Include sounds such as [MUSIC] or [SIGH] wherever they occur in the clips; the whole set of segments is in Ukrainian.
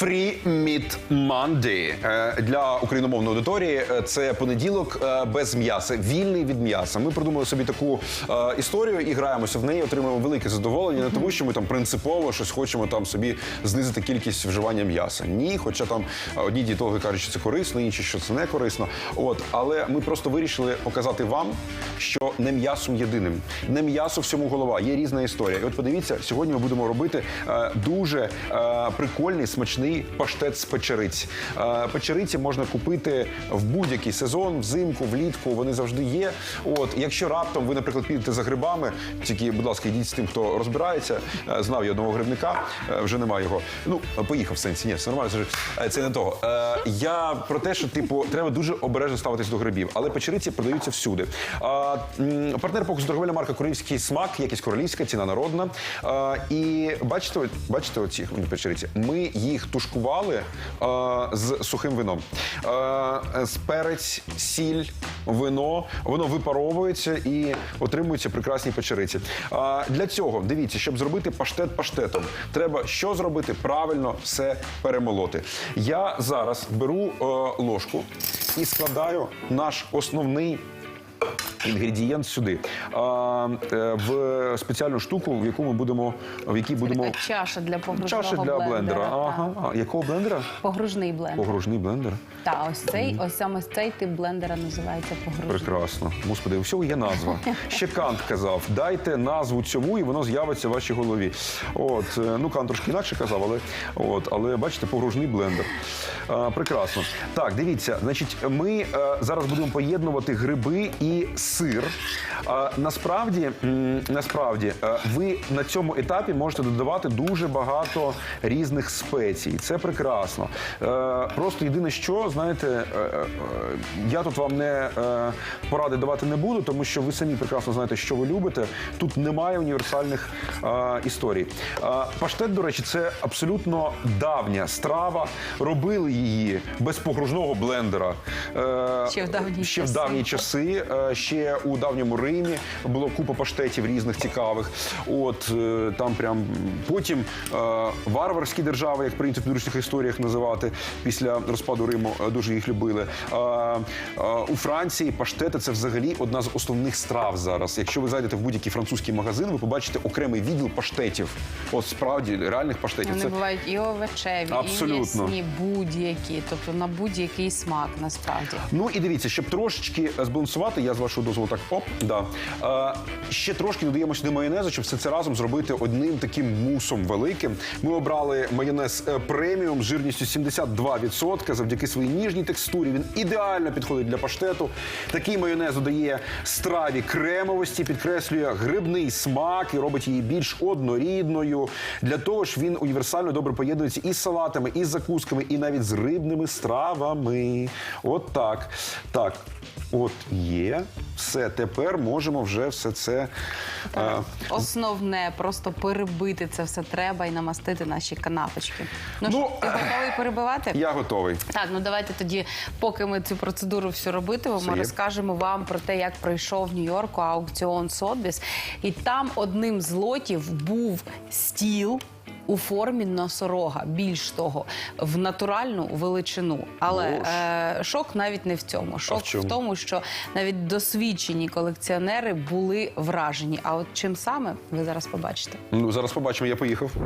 Free Meat Monday. Е, для україномовної аудиторії. е, Це понеділок е, без м'яса, вільний від м'яса. Ми придумали собі таку історію і граємося в неї, отримуємо велике задоволення, не тому, що ми там принципово щось хочемо там собі знизити кількість вживання м'яса. Ні, хоча там одні дієтологи кажуть, що це корисно, інші, що це не корисно. От, але ми просто вирішили показати вам, що не м'ясом єдиним, не м'ясо всьому голова. Є різна історія. І от подивіться, сьогодні ми будемо робити дуже прикольний смачний паштет з печериць. Е, печериці можна купити в будь-який сезон, взимку, влітку. Вони завжди є. От, якщо раптом ви, наприклад, підете за грибами, тільки, будь ласка, йдіть з тим, хто розбирається. Е, знав я одного грибника, е, вже немає його. Ну, поїхав в сенсі. Ні, все нормально. Це, не того. Я про те, що типу треба дуже обережно ставитись до грибів, але печериці продаються всюди. Партнер покусу торговельна марка Королівський смак, якість королівська, ціна народна. І бачите, бачите оці печериці? Ми їх тушкували а, з сухим вином. А, з перець, сіль, вино, воно випаровується і отримуються прекрасні печериці. А, для цього дивіться, щоб зробити паштет паштетом, треба що зробити? Правильно все перемолоти. Я зараз беру е, ложку і складаю наш основний інгредієнт сюди. А, е, в спеціальну штуку, в яку ми будемо, в якій будемо. Така чаша для погружного Чаша для блендера. так. Ага. А, якого блендера? Погружний блендер. Погружний блендер. Так, ось цей, ось саме цей тип блендера називається погружний. Прекрасно. Господи, у всього є назва. [LAUGHS] Ще Кант казав: дайте назву цьому, і воно з'явиться в вашій голові. От, е, ну Кант трошки інакше казав, але от, але бачите, погружний блендер. А, прекрасно. Так, дивіться, значить, ми е, зараз будемо поєднувати гриби і сир. А, насправді, м, насправді, е, ви на цьому етапі можете додавати дуже багато різних спецій. Це прекрасно. Е, просто єдине, що знаєте, е, е, я тут вам не е, поради давати не буду, тому що ви самі прекрасно знаєте, що ви любите. Тут немає універсальних е, історій. Е, паштет, до речі, це абсолютно давня страва. Робили її без погружного блендера. Е, Ще в давні ще в часи. давні часи. Е, Ще у давньому Римі було купа паштетів різних цікавих. От е, там прям потім е, варварські держави, як прийнято в підручних історіях називати, після розпаду Риму е, дуже їх любили. Е, е, У Франції паштети це взагалі одна з основних страв зараз. Якщо ви зайдете в будь-який французький магазин, ви побачите окремий відділ паштетів. От справді реальних паштетів. Вони Це бувають і овочеві, Абсолютно. і м'ясні, будь-які, тобто на будь-який смак насправді. Ну і дивіться, щоб трошечки збалансувати, я з вашого дозволу так оп, да. Е, ще трошки додаємо сюди майонезу, щоб все це разом зробити одним таким мусом великим. Ми обрали майонез е, преміум з жирністю 72% завдяки своїй ніжній текстурі. Він ідеально підходить для паштету. Такий майонез додає страві кремовості, підкреслює грибний смак і робить її більш однорідною. Для того ж він універсально добре поєднується і з салатами, і з закусками, і навіть з рибними стравами. От так. Так. От є, все. Тепер можемо вже все це. е, Основне просто перебити це все треба і намастити наші канапочки. Ну, Ну, що, ти готовий перебивати? я готовий. Так, ну давайте тоді, поки ми цю процедуру всю робитимемо, є. розкажемо вам про те, як пройшов в Нью-Йорку аукціон Сотбіс. І там одним з лотів був стіл. У формі носорога, більш того, в натуральну величину. Але е, шок навіть не в цьому. Шок в чому? тому, що навіть досвідчені колекціонери були вражені. А от чим саме ви зараз побачите? Ну, зараз побачимо, я поїхав. –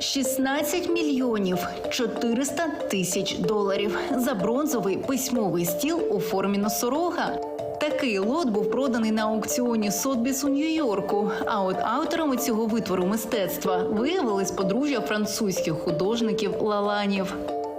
16 мільйонів 400 тисяч доларів за бронзовий письмовий стіл у формі носорога. Такий лот був проданий на аукціоні Сотбіс у Нью-Йорку. А от авторами цього витвору мистецтва виявились подружжя французьких художників Лаланів.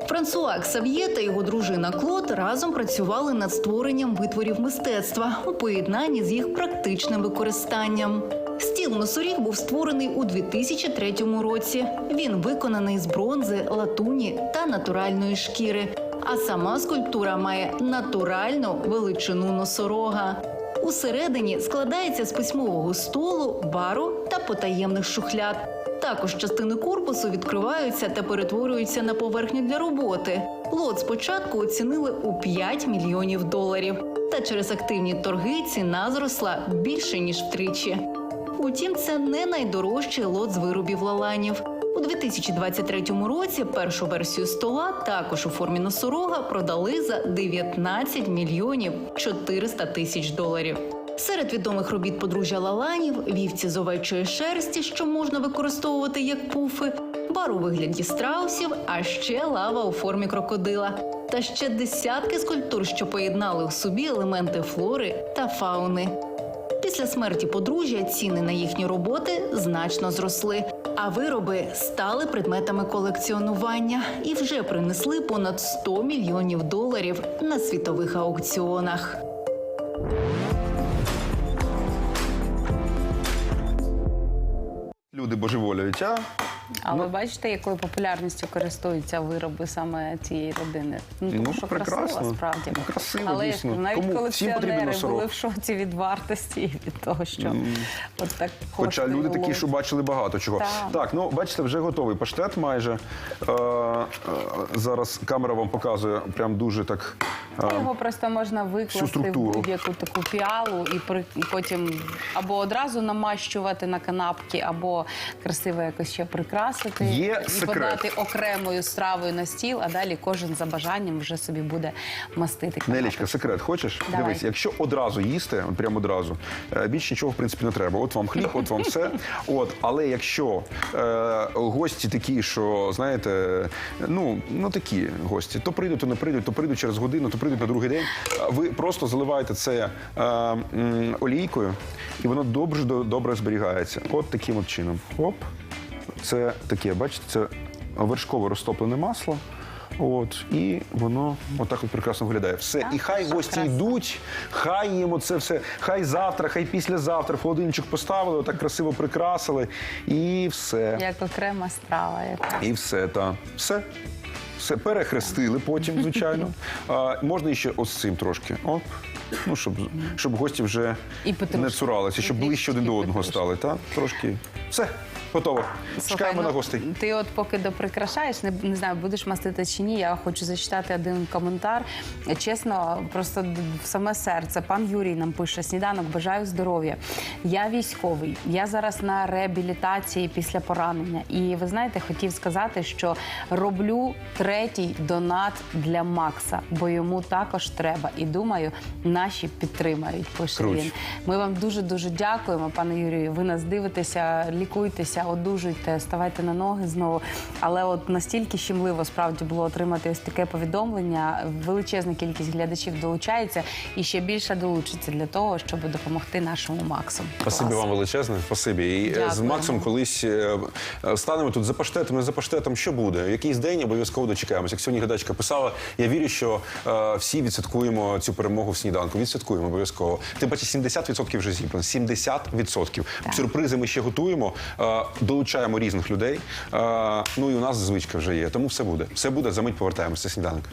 Франсуа Ксав'є та його дружина Клод разом працювали над створенням витворів мистецтва у поєднанні з їх практичним використанням. Стіл носоріг був створений у 2003 році. Він виконаний з бронзи, латуні та натуральної шкіри. А сама скульптура має натуральну величину носорога. Усередині складається з письмового столу, бару та потаємних шухляд. Також частини корпусу відкриваються та перетворюються на поверхню для роботи. Лот спочатку оцінили у 5 мільйонів доларів. Та через активні торги ціна зросла більше ніж втричі. Утім, це не найдорожчий лот з виробів лаланів. У 2023 році першу версію стола також у формі носорога продали за 19 мільйонів 400 тисяч доларів. Серед відомих робіт подружжя Лаланів вівці з овечої шерсті, що можна використовувати як пуфи, бар у вигляді страусів, а ще лава у формі крокодила. Та ще десятки скульптур, що поєднали в собі елементи флори та фауни. Після смерті подружжя ціни на їхні роботи значно зросли, а вироби стали предметами колекціонування і вже принесли понад 100 мільйонів доларів на світових аукціонах. Люди божеволюють, а? А ви бачите, якою популярністю користуються вироби саме цієї родини? Ну, тому що прекрасно. красиво, справді. Ну, красиво, Але дійсно. навіть Кому? Всім потрібен колекціонери носорог. були в шоці від вартості і від того, що от так Хоча коштує люди такі, що бачили багато чого. Так. Так, ну бачите, вже готовий паштет майже. Е, е, зараз камера вам показує прям дуже так. Його просто можна викласти в структуру. будь-яку таку піалу і, при, і потім або одразу намащувати на канапки, або красиво якось ще прикрасити Є і секрет. подати окремою стравою на стіл, а далі кожен за бажанням вже собі буде мастити канапки. Нелічка, секрет, хочеш? Давай. Дивись, якщо одразу їсти, от прямо одразу, е, більше нічого в принципі не треба. От вам хліб, от вам все. [LAUGHS] От, але якщо е, гості такі, що знаєте, ну, ну такі гості, то прийдуть, то не прийдуть, то прийдуть через годину, то прийдуть на другий день. Ви просто заливаєте це е, олійкою, і воно добре, добре зберігається. От таким от чином. Оп. Це таке, бачите, це вершкове розтоплене масло. От, і воно отак от прекрасно виглядає. Все. Так, і хай гості красиво. йдуть, хай їм оце все, хай завтра, хай післязавтра в холодильничок поставили, отак красиво прикрасили. І все. Як окрема страва. Яка. І все, так. Все. Все перехрестили потім, звичайно. [LAUGHS] А, можна іще ось цим трошки. Оп. Ну, щоб, щоб гості вже І не цуралися, щоб ближче один до одного стали. Так? Трошки. Все, готово. Чекаємо ну, на гостей. Ти от поки доприкрашаєш, не, не знаю, будеш мастити чи ні. Я хочу зачитати один коментар. Чесно, просто д- в саме серце. Пан Юрій нам пише: сніданок, бажаю здоров'я. Я військовий. Я зараз на реабілітації після поранення. І ви знаєте, хотів сказати, що роблю третій донат для Макса, бо йому також треба. І думаю, наші підтримають. Пише Круч. він. Ми вам дуже дуже дякуємо, пане Юрію. Ви нас дивитеся, лікуйтеся, одужуйте, ставайте на ноги знову. Але от настільки щемливо справді було отримати ось таке повідомлення. Величезна кількість глядачів долучається і ще більше долучиться для того, щоб допомогти нашому Максу. Спасибі вам величезне, спасибі. І е, з Максом колись е, е, станемо тут за паштетом, не за паштетом. Що буде? Якийсь день обов'язково дочекаємося. Як сьогодні глядачка писала, я вірю, що е, всі відсвяткуємо цю перемогу в сніданку. Відсвяткуємо обов'язково. Тим паче 70% вже зібрано. 70%. Сюрпризи ми ще готуємо, е, долучаємо різних людей. Е, ну і у нас звичка вже є. Тому все буде. Все буде. За мить повертаємося. Сніданок.